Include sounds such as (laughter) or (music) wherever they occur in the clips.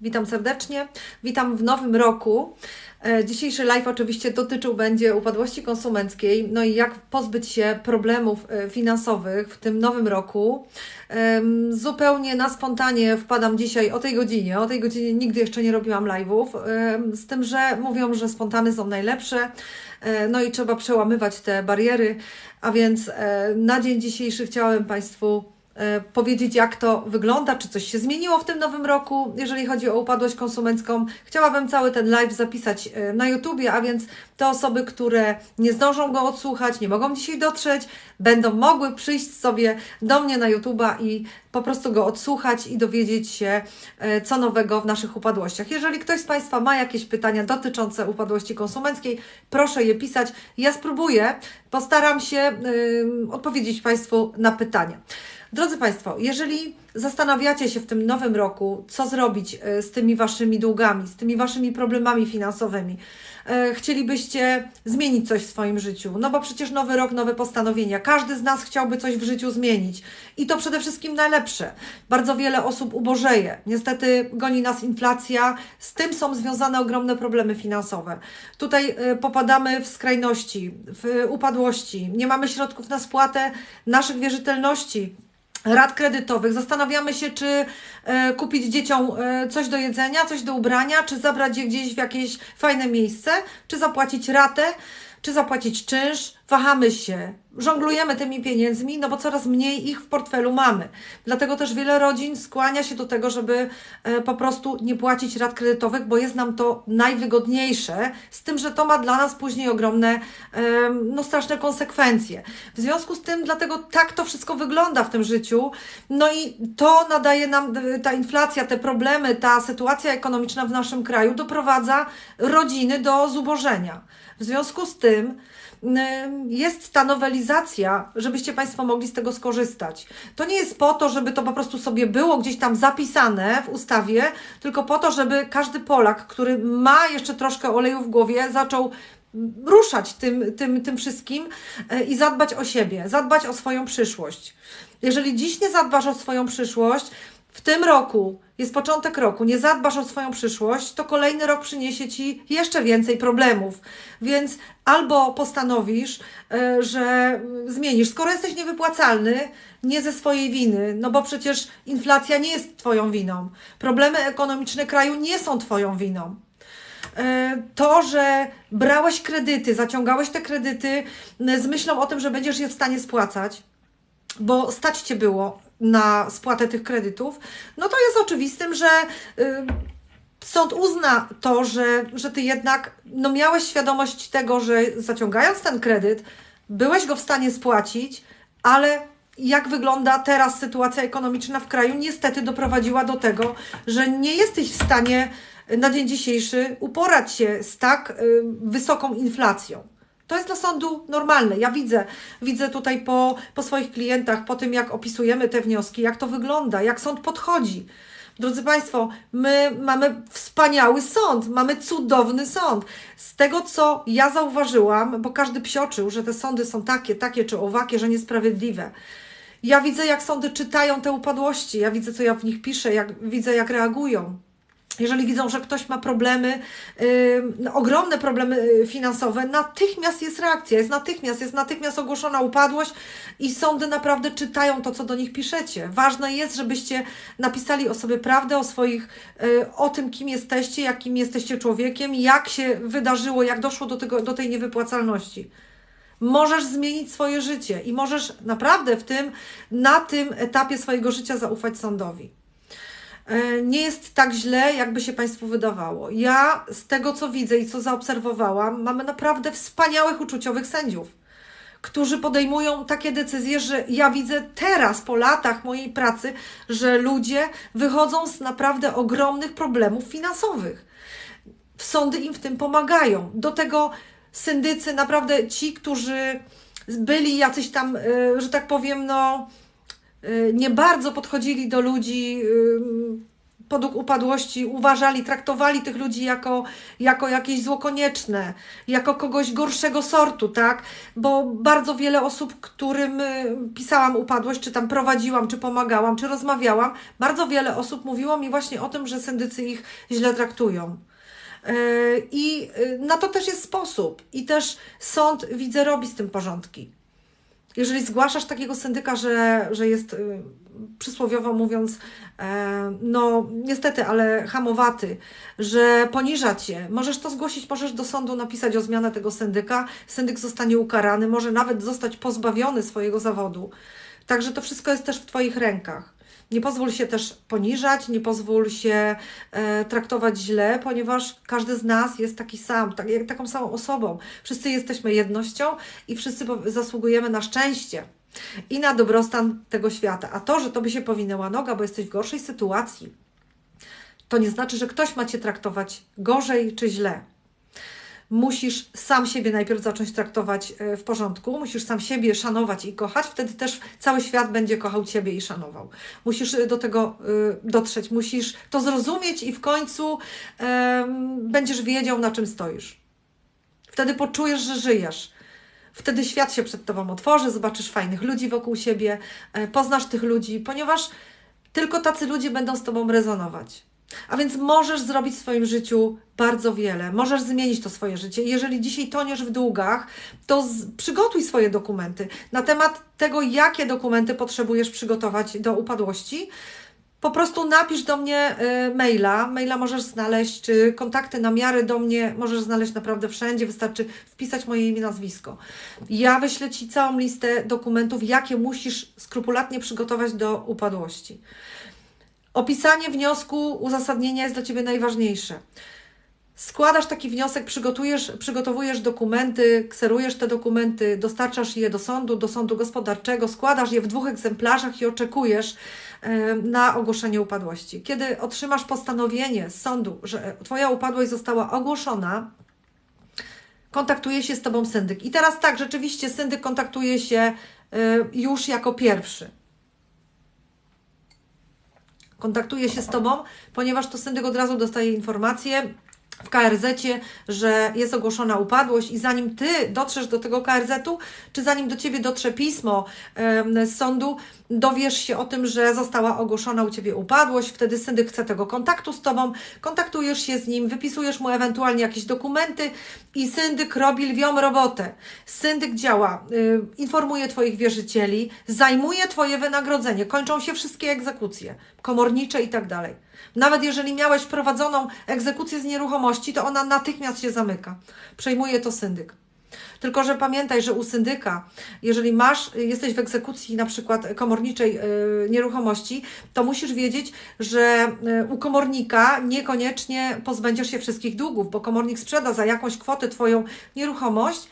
Witam serdecznie, witam w nowym roku. E, Dzisiejszy live oczywiście dotyczył będzie upadłości konsumenckiej, no i jak pozbyć się problemów e, finansowych w tym nowym roku. Zupełnie na spontanie wpadam dzisiaj o tej godzinie. O tej godzinie nigdy jeszcze nie robiłam live'ów, z tym, że mówią, że spontany są najlepsze. E, No i trzeba przełamywać te bariery, a więc na dzień dzisiejszy chciałem Państwu powiedzieć, jak to wygląda, czy coś się zmieniło w tym nowym roku, jeżeli chodzi o upadłość konsumencką. Chciałabym cały ten live zapisać e, na YouTubie, a więc te osoby, które nie zdążą go odsłuchać, nie mogą dzisiaj dotrzeć, będą mogły przyjść sobie do mnie na YouTuba i po prostu go odsłuchać i dowiedzieć się, e, co nowego w naszych upadłościach. Jeżeli ktoś z Państwa ma jakieś pytania dotyczące upadłości konsumenckiej, proszę je pisać. Ja spróbuję, postaram się ym, odpowiedzieć Państwu na pytania. Drodzy Państwo, jeżeli zastanawiacie się w tym nowym roku, co zrobić e, z tymi Waszymi długami, z tymi Waszymi problemami finansowymi, e, chcielibyście zmienić coś w swoim życiu, no bo przecież nowy rok, nowe postanowienia. Każdy z nas chciałby coś w życiu zmienić i to przede wszystkim najlepsze. Bardzo wiele osób ubożeje. Niestety goni nas inflacja, z tym są związane ogromne problemy finansowe. Tutaj e, popadamy w skrajności, w upadłości, nie mamy środków na spłatę naszych wierzytelności, rat kredytowych. Zastanawiamy się, czy e, kupić dzieciom e, coś do jedzenia, coś do ubrania, czy zabrać je gdzieś w jakieś fajne miejsce, czy zapłacić ratę, czy zapłacić czynsz. Wahamy się, żonglujemy tymi pieniędzmi, no bo coraz mniej ich w portfelu mamy. Dlatego też wiele rodzin skłania się do tego, żeby e, po prostu nie płacić rat kredytowych, bo jest nam to najwygodniejsze, z tym, że to ma dla nas później ogromne, no straszne konsekwencje. W związku z tym, dlatego tak to wszystko wygląda w tym życiu. No i to nadaje nam, y, ta inflacja, te problemy, ta sytuacja ekonomiczna w naszym kraju doprowadza rodziny do zubożenia. W związku z tym, ym, jest ta nowelizacja, żebyście Państwo mogli z tego skorzystać. To nie jest po to, żeby to po prostu sobie było gdzieś tam zapisane w ustawie, tylko po to, żeby każdy Polak, który ma jeszcze troszkę oleju w głowie, zaczął ruszać tym, tym, tym wszystkim e, i zadbać o siebie, zadbać o swoją przyszłość. Jeżeli dziś nie zadbasz o swoją przyszłość, w tym roku jest początek roku, nie zadbasz o swoją przyszłość, to kolejny rok przyniesie ci jeszcze więcej problemów. Więc albo postanowisz, e, że zmienisz, skoro jesteś niewypłacalny, nie ze swojej winy, no bo przecież inflacja nie jest Twoją winą. Problemy ekonomiczne kraju nie są Twoją winą e, to, że brałeś kredyty, zaciągałeś te kredyty z myślą o tym, że będziesz je w stanie spłacać, bo stać cię było na spłatę tych kredytów, no to jest oczywistym, że y, sąd uzna to, że, że ty jednak no miałeś świadomość tego, że zaciągając ten kredyt, byłeś go w stanie spłacić, ale jak wygląda teraz sytuacja ekonomiczna w kraju, niestety doprowadziła do tego, że nie jesteś w stanie na dzień dzisiejszy uporać się z tak y, wysoką inflacją. To jest dla sądu normalne. Ja widzę, widzę tutaj po, po swoich klientach, po tym jak opisujemy te wnioski, jak to wygląda, jak sąd podchodzi. Drodzy Państwo, my mamy wspaniały sąd, mamy cudowny sąd. Z tego, co ja zauważyłam, bo każdy psioczył, że te sądy są takie, takie czy owakie, że niesprawiedliwe. Ja widzę, jak sądy czytają te upadłości, ja widzę, co ja w nich piszę, jak, widzę, jak reagują. Jeżeli widzą, że ktoś ma problemy, yy, ogromne problemy y, finansowe, natychmiast jest reakcja, jest natychmiast, jest natychmiast ogłoszona upadłość i sądy naprawdę czytają to, co do nich piszecie. Ważne jest, żebyście napisali o sobie prawdę, o swoich, yy, o tym, kim jesteście, jakim jesteście człowiekiem, jak się wydarzyło, jak doszło do, tego, do tej niewypłacalności. Możesz zmienić swoje życie i możesz naprawdę w tym, na tym etapie swojego życia zaufać sądowi nie jest tak źle, jakby się Państwu wydawało. Ja z tego, co widzę i co zaobserwowałam, mamy naprawdę wspaniałych, uczuciowych sędziów, którzy podejmują takie decyzje, że ja widzę teraz, po latach mojej pracy, że ludzie wychodzą z naprawdę ogromnych problemów finansowych. Sądy im w tym pomagają. Do tego syndycy, naprawdę ci, którzy byli jacyś tam, y, że tak powiem, no nie bardzo podchodzili do ludzi y, podług upadłości uważali, traktowali tych ludzi jako, jako jakieś zło konieczne, jako kogoś gorszego sortu, tak? Bo bardzo wiele osób, którym y, pisałam upadłość, czy tam prowadziłam, czy pomagałam, czy rozmawiałam, bardzo wiele osób mówiło mi właśnie o tym, że syndycy ich źle traktują. Y, I y, na to też jest sposób. I też sąd, widzę, robi z tym porządki. Jeżeli zgłaszasz takiego syndyka, że, że jest przysłowiowo mówiąc, e, no niestety, ale hamowaty, że poniża cię, możesz to zgłosić, możesz do sądu napisać o zmianę tego syndyka, syndyk zostanie ukarany, może nawet zostać pozbawiony swojego zawodu. Także to wszystko jest też w Twoich rękach. Nie pozwól się też poniżać, nie pozwól się e, traktować źle, ponieważ każdy z nas jest taki sam, tak, jak, taką samą osobą. Wszyscy jesteśmy jednością i wszyscy zasługujemy na szczęście i na dobrostan tego świata. A to, że tobie się powinęła noga, bo jesteś w gorszej sytuacji, to nie znaczy, że ktoś ma cię traktować gorzej czy źle. Musisz sam siebie najpierw zacząć traktować e, w porządku, musisz sam siebie szanować i kochać, wtedy też cały świat będzie kochał ciebie i szanował. Musisz e, do tego e, dotrzeć, musisz to zrozumieć i w końcu będziesz wiedział, na czym stoisz. Wtedy poczujesz, że żyjesz Wtedy świat się przed Tobą otworzy, zobaczysz fajnych ludzi wokół siebie, poznasz tych ludzi, ponieważ tylko tacy ludzie będą z Tobą rezonować. A więc możesz zrobić w swoim życiu bardzo wiele, możesz zmienić to swoje życie. Jeżeli dzisiaj toniesz w długach, to z, przygotuj swoje dokumenty na temat tego, jakie dokumenty potrzebujesz przygotować do upadłości po prostu napisz do mnie y, maila. Maila możesz znaleźć, czy kontakty na miarę do mnie możesz znaleźć naprawdę wszędzie. Wystarczy wpisać moje imię, nazwisko. Ja wyślę Ci całą listę dokumentów, jakie musisz skrupulatnie przygotować do upadłości. Opisanie wniosku, uzasadnienia jest dla Ciebie najważniejsze. Składasz taki wniosek, przygotujesz, przygotowujesz dokumenty, kserujesz te dokumenty, dostarczasz je do sądu, do sądu gospodarczego, składasz je w dwóch egzemplarzach i oczekujesz na ogłoszenie upadłości. Kiedy otrzymasz postanowienie z sądu, że Twoja upadłość została ogłoszona, kontaktuje się z Tobą syndyk. I teraz tak, rzeczywiście syndyk kontaktuje się już jako pierwszy kontaktuje się z Tobą, ponieważ to syndyk od razu dostaje informację, w KRZ-cie, że jest ogłoszona upadłość i zanim Ty dotrzesz do tego KRZ-u, czy zanim do Ciebie dotrze pismo z sądu, dowiesz się o tym, że została ogłoszona u Ciebie upadłość, wtedy syndyk chce tego kontaktu z Tobą, kontaktujesz się z nim, wypisujesz mu ewentualnie jakieś dokumenty i syndyk robi lwią robotę. Syndyk działa, y, informuje Twoich wierzycieli, zajmuje Twoje wynagrodzenie, kończą się wszystkie egzekucje komornicze i tak dalej. Nawet jeżeli miałeś prowadzoną egzekucję z nieruchomości, to ona natychmiast się zamyka. Przejmuje to syndyk. Tylko, że pamiętaj, że u syndyka, jeżeli masz, jesteś w egzekucji na przykład komorniczej yy, nieruchomości, to musisz wiedzieć, że yy, u komornika niekoniecznie pozbędziesz się wszystkich długów, bo komornik sprzeda za jakąś kwotę Twoją nieruchomość,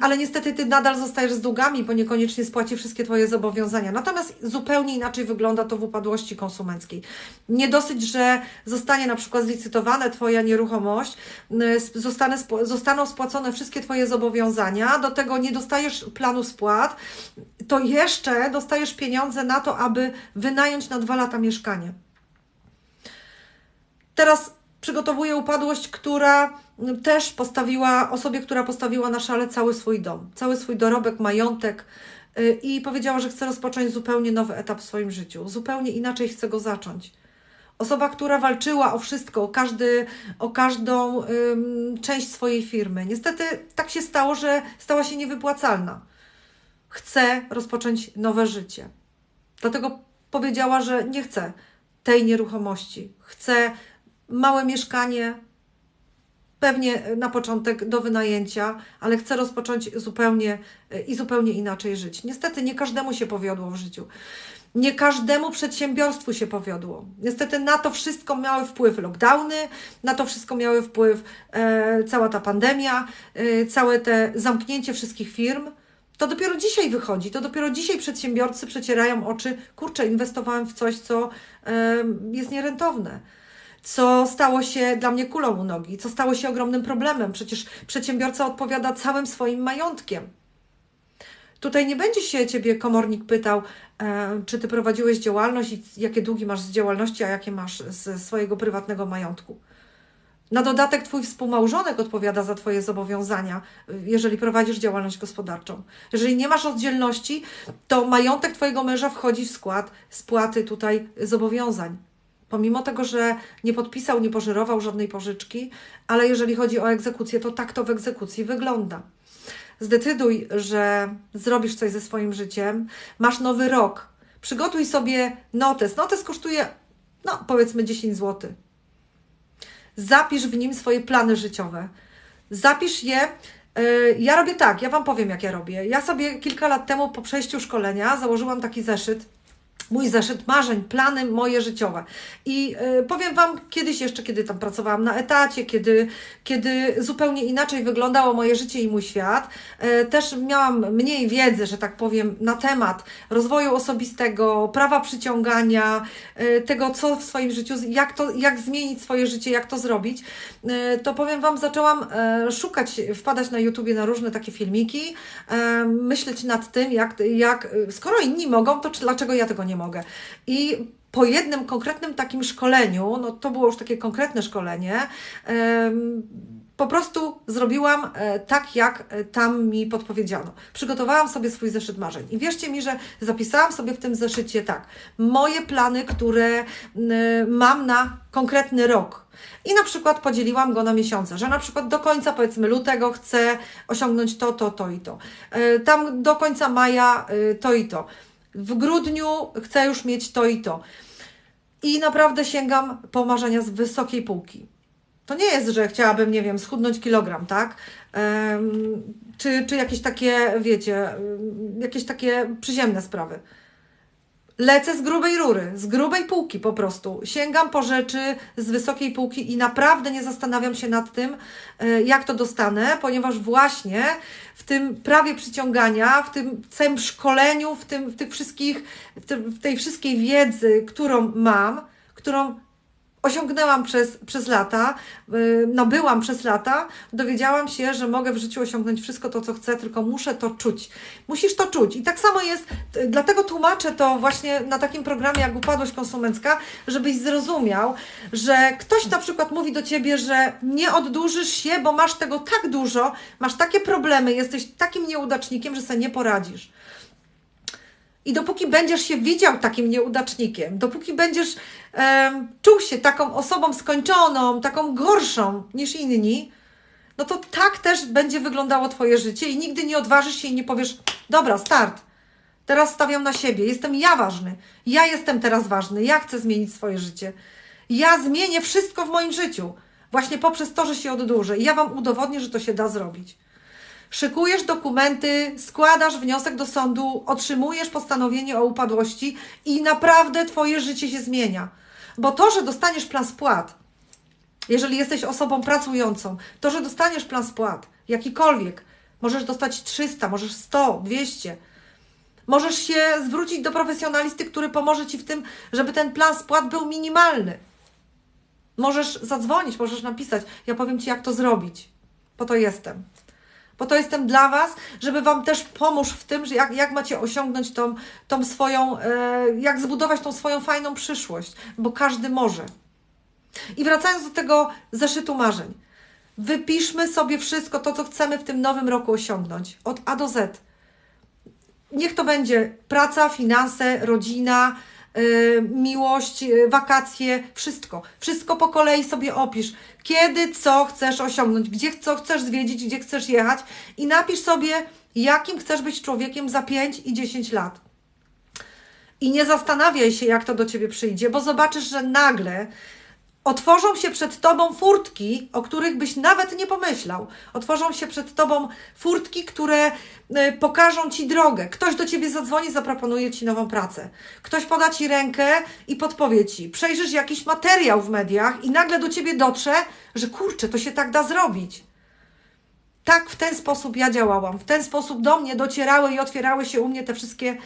ale niestety ty nadal zostajesz z długami, bo niekoniecznie spłaci wszystkie Twoje zobowiązania. Natomiast zupełnie inaczej wygląda to w upadłości konsumenckiej. Nie dosyć, że zostanie na przykład zlicytowana Twoja nieruchomość, mm, zostanie, zostaną spłacone wszystkie Twoje zobowiązania, do tego nie dostajesz planu spłat, to jeszcze dostajesz pieniądze na to, aby wynająć na dwa lata mieszkanie. Teraz przygotowuję upadłość, która też postawiła, osobie, która postawiła na szale cały swój dom, cały swój dorobek, majątek y, i powiedziała, że chce rozpocząć zupełnie nowy etap w swoim życiu, zupełnie inaczej chce go zacząć. Osoba, która walczyła o wszystko, o, każdy, o każdą część swojej firmy. Niestety tak się stało, że stała się niewypłacalna. Chce rozpocząć nowe życie. Dlatego powiedziała, że nie chce tej nieruchomości. Chce małe mieszkanie, pewnie na początek do wynajęcia, ale chcę rozpocząć zupełnie e, i zupełnie inaczej żyć. Niestety nie każdemu się powiodło w życiu. Nie każdemu przedsiębiorstwu się powiodło. Niestety na to wszystko miały wpływ lockdowny, na to wszystko miały wpływ e, cała ta pandemia, e, całe te zamknięcie wszystkich firm. To dopiero dzisiaj wychodzi, to dopiero dzisiaj przedsiębiorcy przecierają oczy. Kurczę, inwestowałem w coś, co e, jest nierentowne co stało się dla mnie kulą u nogi, co stało się ogromnym problemem. Przecież przedsiębiorca odpowiada całym swoim majątkiem. Tutaj nie będzie się ciebie komornik pytał, e, czy ty prowadziłeś działalność i jakie długi masz z działalności, a jakie masz ze swojego prywatnego majątku. Na dodatek Twój współmałżonek odpowiada za Twoje zobowiązania, jeżeli prowadzisz działalność gospodarczą. Jeżeli nie masz oddzielności, to majątek Twojego męża wchodzi w skład spłaty tutaj zobowiązań. Pomimo tego, że nie podpisał, nie pożerował żadnej pożyczki, ale jeżeli chodzi o egzekucję, to tak to w egzekucji wygląda. Zdecyduj, że zrobisz coś ze swoim życiem, masz nowy rok. Przygotuj sobie notes. Notes kosztuje, no powiedzmy 10 zł. Zapisz w nim swoje plany życiowe. Zapisz je. Y, ja robię tak, ja Wam powiem, jak ja robię. Ja sobie kilka lat temu po przejściu szkolenia założyłam taki zeszyt mój zeszyt marzeń, plany moje życiowe. I y, powiem Wam kiedyś jeszcze, kiedy tam pracowałam na etacie, kiedy, kiedy zupełnie inaczej wyglądało moje życie i mój świat, y, też miałam mniej wiedzy, że tak powiem, na temat rozwoju osobistego, prawa przyciągania, y, tego, co w swoim życiu, jak, to, jak zmienić swoje życie, jak to zrobić. to powiem Wam, zaczęłam szukać, wpadać na YouTubie na różne takie filmiki, myśleć nad tym, jak, jak skoro inni mogą, to dlaczego ja tego nie mogę? mogę. I po jednym konkretnym takim szkoleniu, no to było już takie konkretne szkolenie, po prostu zrobiłam e, tak, jak e, tam mi podpowiedziano. Przygotowałam sobie swój zeszyt marzeń. I wierzcie mi, że zapisałam sobie w tym zeszycie tak, moje plany, które mam na konkretny rok. I na przykład podzieliłam go na miesiące, że na przykład do końca powiedzmy lutego chcę osiągnąć to, to, to i to. E, tam do końca maja to i to w grudniu chcę już mieć to i to. I naprawdę sięgam po marzenia z wysokiej półki. To nie jest, że chciałabym, nie wiem, schudnąć kilogram, tak? Czy, czy jakieś takie, wiecie, jakieś takie przyziemne sprawy. Lecę z grubej rury, z grubej półki po prostu. Sięgam po rzeczy z wysokiej półki i naprawdę nie zastanawiam się nad tym, e, jak to dostanę, ponieważ właśnie w tym prawie przyciągania, w tym całym szkoleniu, w, tym, w tych wszystkich, w, tej wszystkiej wiedzy, którą mam, którą osiągnęłam przez, przez lata, yy, nabyłam przez lata, dowiedziałam się, że mogę w życiu osiągnąć wszystko to, co chcę, tylko muszę to czuć. Musisz to czuć. I tak samo jest, dlatego tłumaczę to właśnie na takim programie jak Upadłość Konsumencka, żebyś zrozumiał, że ktoś na przykład mówi do Ciebie, że nie oddłużysz się, bo masz tego tak dużo, masz takie problemy, jesteś takim nieudacznikiem, że sobie nie poradzisz. I dopóki będziesz się widział takim nieudacznikiem, dopóki będziesz um, czuł się taką osobą skończoną, taką gorszą niż inni, no to tak też będzie wyglądało Twoje życie i nigdy nie odważysz się i nie powiesz: Dobra, start. Teraz stawiam na siebie, jestem ja ważny. Ja jestem teraz ważny, ja chcę zmienić swoje życie. Ja zmienię wszystko w moim życiu, właśnie poprzez to, że się oddłużę. I ja Wam udowodnię, że to się da zrobić szykujesz dokumenty, składasz wniosek do sądu, otrzymujesz postanowienie o upadłości i naprawdę Twoje życie się zmienia. Bo to, że dostaniesz plan spłat, jeżeli jesteś osobą pracującą, to, że dostaniesz plan spłat, jakikolwiek, możesz dostać 300, możesz 100, 200. Możesz się zwrócić do profesjonalisty, który pomoże Ci w tym, żeby ten plan spłat był minimalny. Możesz zadzwonić, możesz napisać. Ja powiem Ci, jak to zrobić. Po to jestem bo to jestem dla Was, żeby Wam też pomóż w tym, że jak, jak macie osiągnąć tą, tą swoją, e, jak zbudować tą swoją fajną przyszłość, bo każdy może. I wracając do tego zeszytu marzeń. Wypiszmy sobie wszystko to, co chcemy w tym nowym roku osiągnąć, od A do Z. Niech to będzie praca, finanse, rodzina, miłość, y, wakacje, wszystko. Wszystko po kolei sobie opisz. Kiedy, co chcesz osiągnąć, gdzie co chcesz zwiedzić, gdzie chcesz jechać i napisz sobie, jakim chcesz być człowiekiem za 5 i 10 lat. I nie zastanawiaj się, jak to do ciebie przyjdzie, bo zobaczysz, że nagle Otworzą się przed Tobą furtki, o których byś nawet nie pomyślał. Otworzą się przed Tobą furtki, które y, pokażą Ci drogę. Ktoś do Ciebie zadzwoni, zaproponuje Ci nową pracę. Ktoś poda Ci rękę i podpowie Ci. Przejrzysz jakiś materiał w mediach i nagle do Ciebie dotrze, że kurczę, to się tak da zrobić. Tak, w ten sposób ja działałam. W ten sposób do mnie docierały i otwierały się u mnie te wszystkie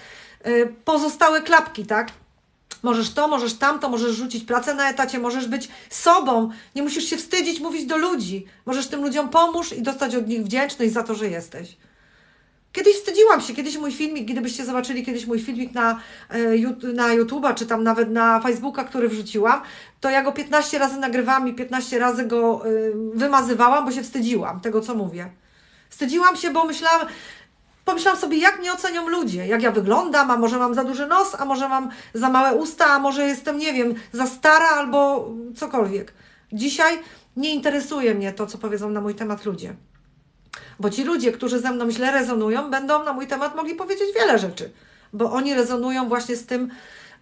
y, pozostałe klapki, tak? Możesz to, możesz tamto, możesz rzucić pracę na etacie, możesz być sobą. Nie musisz się wstydzić mówić do ludzi. Możesz tym ludziom pomóż i dostać od nich wdzięczność za to, że jesteś. Kiedyś wstydziłam się, kiedyś mój filmik, gdybyście zobaczyli kiedyś mój filmik na, e, na YouTube'a, czy tam nawet na Facebooka, który wrzuciłam, to ja go 15 razy nagrywałam i 15 razy go y, wymazywałam, bo się wstydziłam tego, co mówię. Wstydziłam się, bo myślałam, pomyślałam sobie, jak mnie ocenią ludzie, jak ja wyglądam, a może mam za duży nos, a może mam za małe usta, a może jestem, nie wiem, za stara albo cokolwiek. Dzisiaj nie interesuje mnie to, co powiedzą na mój temat ludzie. Bo ci ludzie, którzy ze mną źle rezonują, będą na mój temat mogli powiedzieć wiele rzeczy, bo oni rezonują właśnie z tym,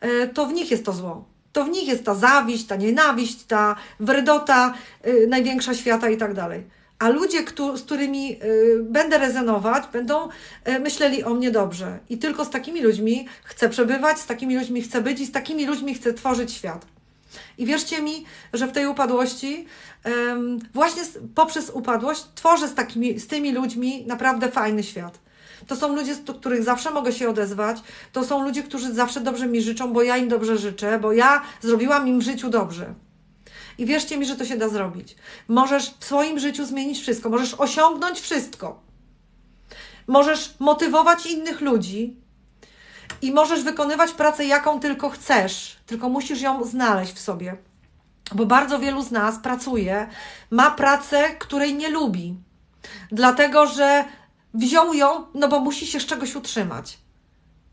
e, to w nich jest to zło. To w nich jest ta zawiść, ta nienawiść, ta wredota y, największa świata i tak dalej. A ludzie, z którymi y, będę rezonować, będą y, myśleli o mnie dobrze. I tylko z takimi ludźmi chcę przebywać, z takimi ludźmi chcę być i z takimi ludźmi chcę tworzyć świat. I wierzcie mi, że w tej upadłości, właśnie poprzez upadłość, tworzę z, takimi, z tymi ludźmi naprawdę fajny świat. To są ludzie, do których zawsze mogę się odezwać. To są ludzie, którzy zawsze dobrze mi życzą, bo ja im dobrze życzę, bo ja zrobiłam im w życiu dobrze. I wierzcie mi, że to się da zrobić. Możesz w swoim życiu zmienić wszystko, możesz osiągnąć wszystko. Możesz motywować innych ludzi i możesz wykonywać pracę, jaką tylko chcesz, tylko musisz ją znaleźć w sobie. Bo bardzo wielu z nas pracuje, ma pracę, której nie lubi, dlatego że wziął ją, no bo musi się z czegoś utrzymać.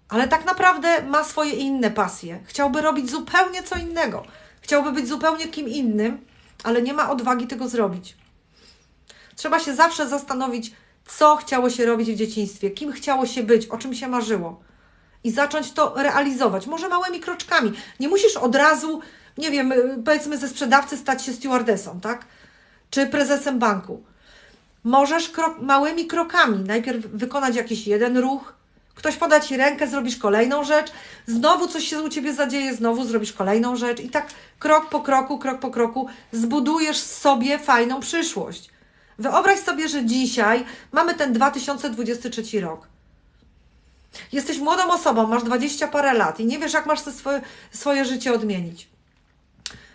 Ale tak naprawdę ma swoje inne pasje. Chciałby robić zupełnie co innego. Chciałby być zupełnie kim innym, ale nie ma odwagi tego zrobić. Trzeba się zawsze zastanowić, co chciało się robić w dzieciństwie, kim chciało się być, o czym się marzyło. I zacząć to realizować. Może małymi kroczkami. Nie musisz od razu, nie wiem, y, powiedzmy ze sprzedawcy stać się stewardessą, tak? Czy prezesem banku. Możesz krok, małymi krokami najpierw wykonać jakiś jeden ruch, ktoś poda ci rękę, zrobisz kolejną rzecz, znowu coś się u ciebie zadzieje, znowu zrobisz kolejną rzecz i tak krok po kroku, krok po kroku zbudujesz sobie fajną przyszłość. Wyobraź sobie, że dzisiaj mamy ten 2023 rok. Jesteś młodą osobą, masz 20 parę lat i nie wiesz, jak masz swoje, swoje życie odmienić.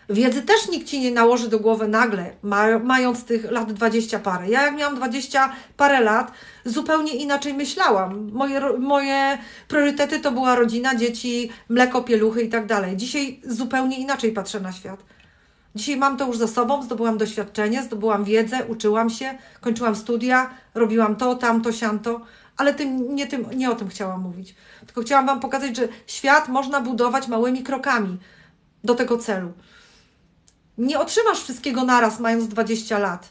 Wiedzy też nikt ci nie nałoży do głowy nagle, ma, mając tych lat 20 parę. Ja, jak miałam 20 parę lat, zupełnie inaczej myślałam. Moje, moje priorytety to była rodzina, dzieci, mleko, pieluchy i tak dalej. Dzisiaj zupełnie inaczej patrzę na świat. Dzisiaj mam to już za sobą, zdobyłam doświadczenie, zdobyłam wiedzę, uczyłam się, kończyłam studia, robiłam to, tamto, siamto, ale tym, nie, tym, nie o tym chciałam mówić. Tylko chciałam Wam pokazać, że świat można budować małymi krokami do tego celu. Nie otrzymasz wszystkiego naraz, mając 20 lat.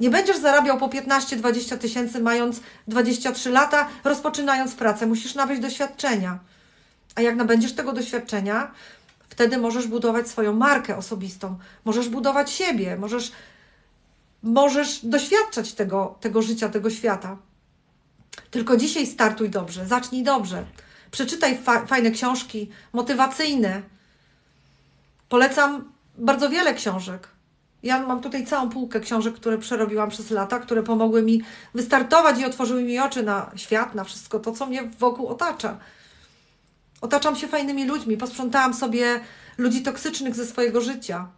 Nie będziesz zarabiał po 15-20 tysięcy, mając 23 lata, rozpoczynając pracę. Musisz nabyć doświadczenia. A jak nabędziesz tego doświadczenia, wtedy możesz budować swoją markę osobistą, możesz budować siebie, możesz, możesz doświadczać tego, tego życia, tego świata. Tylko dzisiaj startuj dobrze, zacznij dobrze. Przeczytaj fa- fajne książki, motywacyjne. Polecam bardzo wiele książek. Ja mam tutaj całą półkę książek, które przerobiłam przez lata, które pomogły mi wystartować i otworzyły mi oczy na świat, na wszystko to, co mnie wokół otacza. Otaczam się fajnymi ludźmi, posprzątałam sobie ludzi toksycznych ze swojego życia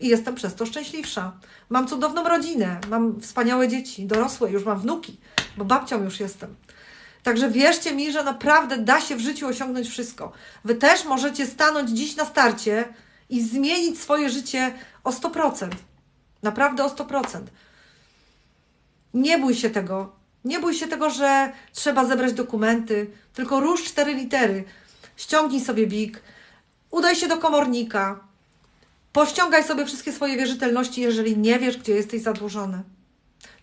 i jestem przez to szczęśliwsza. Mam cudowną rodzinę, mam wspaniałe dzieci, dorosłe, już mam wnuki, bo babcią już jestem. Także wierzcie mi, że naprawdę da się w życiu osiągnąć wszystko. Wy też możecie stanąć dziś na starcie i zmienić swoje życie o 100%. Naprawdę o 100%. Nie bój się tego. Nie bój się tego, że trzeba zebrać dokumenty, tylko rusz cztery litery. Ściągnij sobie bik, udaj się do komornika, pościągaj sobie wszystkie swoje wierzytelności, jeżeli nie wiesz, gdzie jesteś zadłużony.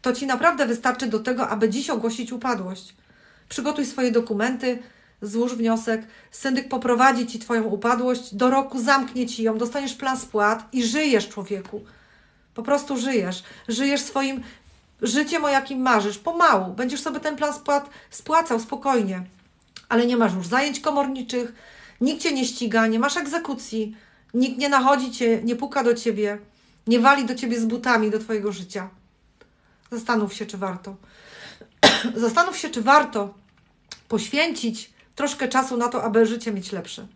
To ci naprawdę wystarczy do tego, aby dziś ogłosić upadłość. Przygotuj swoje dokumenty, złóż wniosek, syndyk poprowadzi ci Twoją upadłość, do roku zamknie ci ją, dostaniesz plan spłat i żyjesz, człowieku. Po prostu żyjesz. Żyjesz swoim życiem, o jakim marzysz. Pomału. Będziesz sobie ten plan spłat spłacał spokojnie. Ale nie masz już zajęć komorniczych, nikt cię nie ściga, nie masz egzekucji, nikt nie nachodzi cię, nie puka do ciebie, nie wali do ciebie z butami do Twojego życia. Zastanów się, czy warto. (clears throat) Zastanów się, czy warto poświęcić troszkę czasu na to, aby życie mieć lepsze.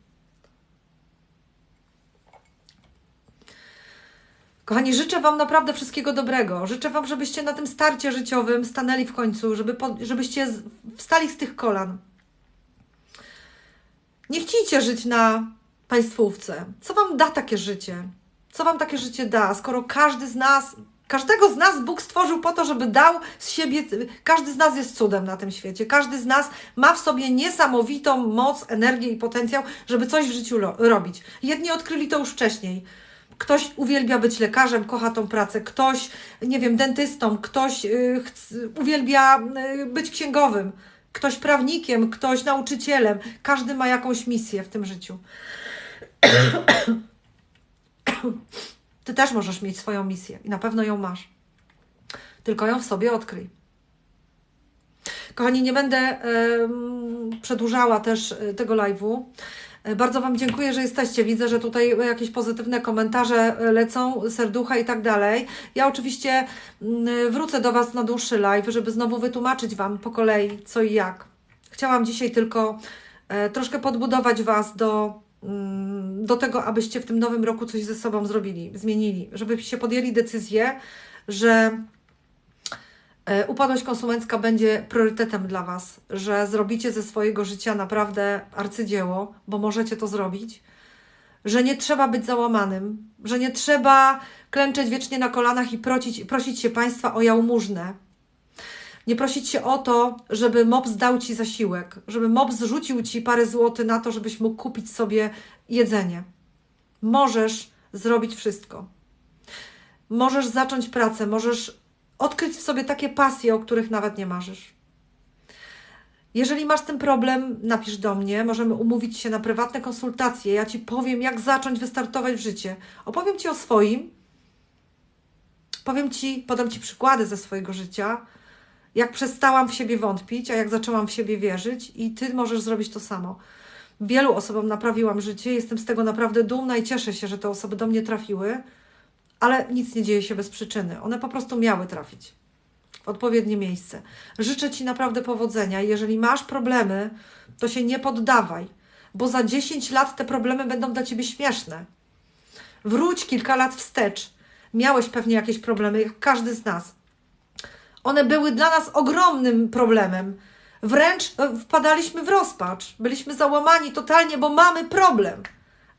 Kochani, życzę Wam naprawdę wszystkiego dobrego. Życzę Wam, żebyście na tym starcie życiowym stanęli w końcu, żeby po, żebyście wstali z tych kolan. Nie chcicie żyć na państwówce. Co Wam da takie życie? Co Wam takie życie da, skoro każdy z nas, każdego z nas Bóg stworzył po to, żeby dał z siebie, każdy z nas jest cudem na tym świecie. Każdy z nas ma w sobie niesamowitą moc, energię i potencjał, żeby coś w życiu robić. Jedni odkryli to już wcześniej. Ktoś uwielbia być lekarzem, kocha tą pracę, ktoś, nie wiem, dentystą, ktoś y, chc- uwielbia y, być księgowym, ktoś prawnikiem, ktoś nauczycielem. Każdy ma jakąś misję w tym życiu. (coughs) Ty też możesz mieć swoją misję i na pewno ją masz. Tylko ją w sobie odkryj. Kochani, nie będę przedłużała też e, tego live'u. E, Bardzo Wam dziękuję, że jesteście. Widzę, że tutaj jakieś pozytywne komentarze e, lecą, serducha i tak dalej. Ja oczywiście mm, wrócę do Was na dłuższy live, żeby znowu wytłumaczyć Wam po kolei co i jak. Chciałam dzisiaj tylko troszkę podbudować Was do, do tego, abyście w tym nowym roku coś ze sobą zrobili, zmienili, żebyście podjęli decyzję, że e, upadłość konsumencka będzie priorytetem dla Was, że zrobicie ze swojego życia naprawdę arcydzieło, bo możecie to zrobić, że nie trzeba być załamanym, że nie trzeba klęczeć wiecznie na kolanach i prosić, prosić się Państwa o jałmużnę, nie prosić się o to, żeby MOPS dał Ci zasiłek, żeby MOPS zrzucił Ci parę złotych na to, żebyś mógł kupić sobie jedzenie. Możesz zrobić wszystko. Możesz zacząć pracę, możesz odkryć w sobie takie pasje, o których nawet nie marzysz. Jeżeli masz ten problem, napisz do mnie, możemy umówić się na prywatne konsultacje. Ja Ci powiem, jak zacząć wystartować w życie. Opowiem Ci o swoim, powiem Ci, podam Ci przykłady ze swojego życia, jak przestałam w siebie wątpić, a jak zaczęłam w siebie wierzyć, i Ty możesz zrobić to samo. Wielu osobom naprawiłam życie, jestem z tego naprawdę dumna i cieszę się, że te osoby do mnie trafiły, ale nic nie dzieje się bez przyczyny. One po prostu miały trafić w odpowiednie miejsce. Życzę Ci naprawdę powodzenia. Jeżeli masz problemy, to się nie poddawaj, bo za 10 lat te problemy będą dla Ciebie śmieszne. Wróć kilka lat wstecz. Miałeś pewnie jakieś problemy, jak każdy z nas. One były dla nas ogromnym problemem. Wręcz e, wpadaliśmy w rozpacz. Byliśmy załamani totalnie, bo mamy problem.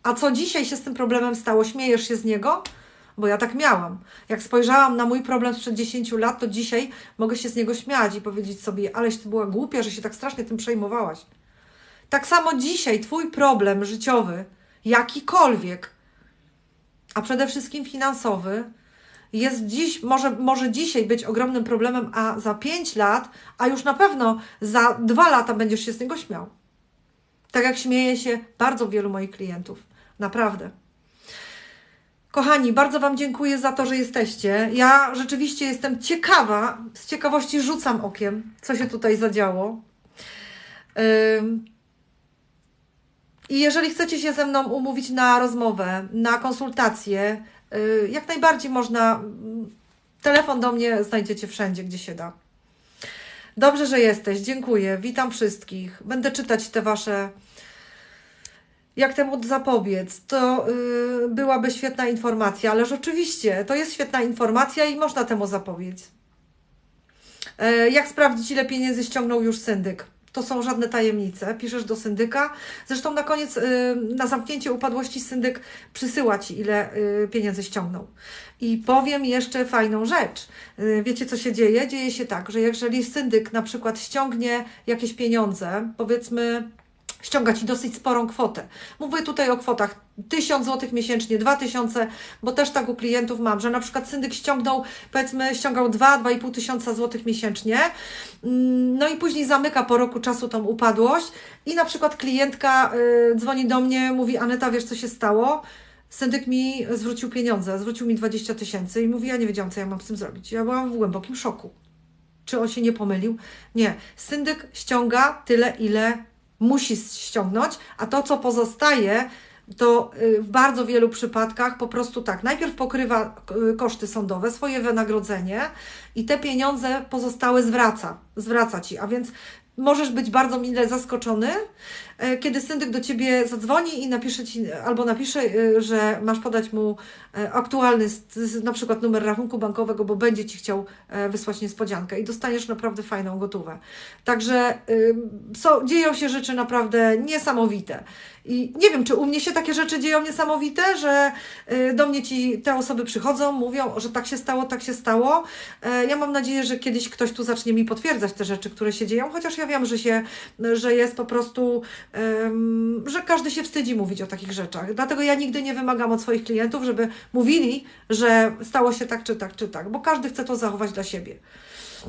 A co dzisiaj się z tym problemem stało? Śmiejesz się z niego? Bo ja tak miałam. Jak spojrzałam na mój problem sprzed 10 lat, to dzisiaj mogę się z niego śmiać i powiedzieć sobie, aleś ty była głupia, że się tak strasznie tym przejmowałaś. Tak samo dzisiaj Twój problem życiowy, jakikolwiek, a przede wszystkim finansowy, jest dziś, może, może dzisiaj być ogromnym problemem, a za 5 lat, a już na pewno za 2 lata będziesz się z niego śmiał. Tak jak śmieje się bardzo wielu moich klientów. Naprawdę. Kochani, bardzo Wam dziękuję za to, że jesteście. Ja rzeczywiście jestem ciekawa, z ciekawości rzucam okiem, co się tutaj zadziało. I jeżeli chcecie się ze mną umówić na rozmowę, na konsultację, jak najbardziej można. mm, Telefon do mnie znajdziecie wszędzie, gdzie się da. Dobrze, że jesteś. Dziękuję. Witam wszystkich. Będę czytać te Wasze. Jak temu zapobiec? To y, byłaby świetna informacja, ale rzeczywiście to jest świetna informacja i można temu zapobiec. E, Jak sprawdzić, ile pieniędzy ściągnął już syndyk? To są żadne tajemnice. Piszesz do syndyka. Zresztą na koniec, y, na zamknięcie upadłości syndyk przysyła ci, ile y, pieniędzy ściągnął. I powiem jeszcze fajną rzecz. Y, Wiecie, co się dzieje? Dzieje się tak, że jeżeli syndyk na przykład ściągnie jakieś pieniądze, powiedzmy, ściąga ci dosyć sporą kwotę. Mówię tutaj o kwotach 1000 zł miesięcznie, 2000, bo też tak u klientów mam, że na przykład syndyk ściągnął, powiedzmy, ściągał 2-2,5 tysiąca złotych miesięcznie, Mm, no i później zamyka po roku czasu tą upadłość i na przykład klientka y, dzwoni do mnie, mówi Aneta, wiesz co się stało? Syndyk mi zwrócił pieniądze, zwrócił mi 20 tysięcy i mówi, ja nie wiedziałam, co ja mam z tym zrobić. Ja byłam w głębokim szoku. Czy on się nie pomylił? Nie. Syndyk ściąga tyle, ile musi ściągnąć, a to, co pozostaje, to y, w bardzo wielu przypadkach po prostu tak, najpierw pokrywa y, koszty sądowe, swoje wynagrodzenie i te pieniądze pozostałe zwraca, zwraca Ci, a więc możesz być bardzo mile zaskoczony, e, kiedy syndyk do ciebie zadzwoni i napisze ci, albo napisze, e, że masz podać mu e, aktualny, na przykład numer rachunku bankowego, bo będzie ci chciał wysłać niespodziankę i dostaniesz naprawdę fajną gotówę. Także są, dzieją się rzeczy naprawdę niesamowite. I nie wiem, czy u mnie się takie rzeczy dzieją niesamowite, że y, do mnie ci te osoby przychodzą, mówią, że tak się stało, tak się stało. E, Ja mam nadzieję, że kiedyś ktoś tu zacznie mi potwierdzać te rzeczy, które się dzieją, chociaż ja wiem, że się, że jest po prostu, że każdy się wstydzi mówić o takich rzeczach. Dlatego ja nigdy nie wymagam od swoich klientów, żeby mówili, że stało się tak, czy tak, czy tak, bo każdy chce to zachować dla siebie.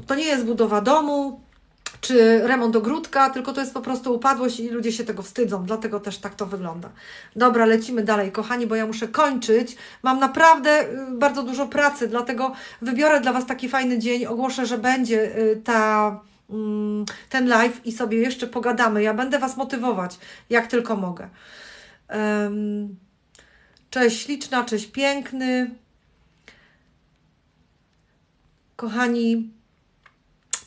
To nie jest budowa domu, czy remont ogródka, tylko to jest po prostu upadłość i ludzie się tego wstydzą, dlatego też tak to wygląda. Dobra, lecimy dalej, kochani, bo ja muszę kończyć. Mam naprawdę y, bardzo dużo pracy, dlatego wybiorę dla Was taki fajny dzień, ogłoszę, że będzie y, ta, mm, ten live i sobie jeszcze pogadamy. Ja będę Was motywować, jak tylko mogę. Cześć śliczna, cześć piękny. Kochani,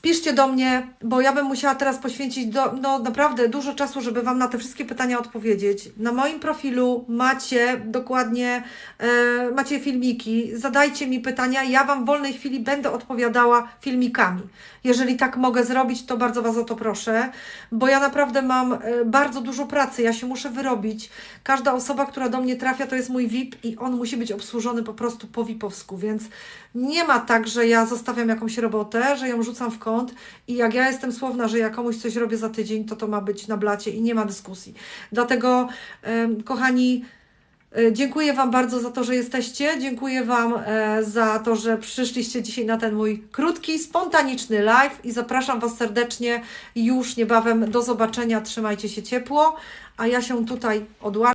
piszcie do mnie, bo ja bym musiała teraz poświęcić do, no, naprawdę dużo czasu, żeby Wam na te wszystkie pytania odpowiedzieć. Na moim profilu macie dokładnie, e, macie filmiki, zadajcie mi pytania, ja Wam w wolnej chwili będę odpowiadała filmikami. Jeżeli tak mogę zrobić, to bardzo Was o to proszę, bo ja naprawdę mam e, bardzo dużo pracy, ja się muszę wyrobić. Każda osoba, która do mnie trafia, to jest mój VIP i on musi być obsłużony po prostu po VIP-owsku, więc nie ma tak, że ja zostawiam jakąś robotę, że ją rzucam w kąt i jak ja jestem słowna, że ja komuś coś robię za tydzień, to to ma być na blacie i nie ma dyskusji. Dlatego, kochani, e, Dziękuję Wam bardzo za to, że jesteście. Dziękuję Wam e, za to, że przyszliście dzisiaj na ten mój krótki, spontaniczny live i zapraszam Was serdecznie już niebawem do zobaczenia. Trzymajcie się ciepło, a ja się tutaj odłączę.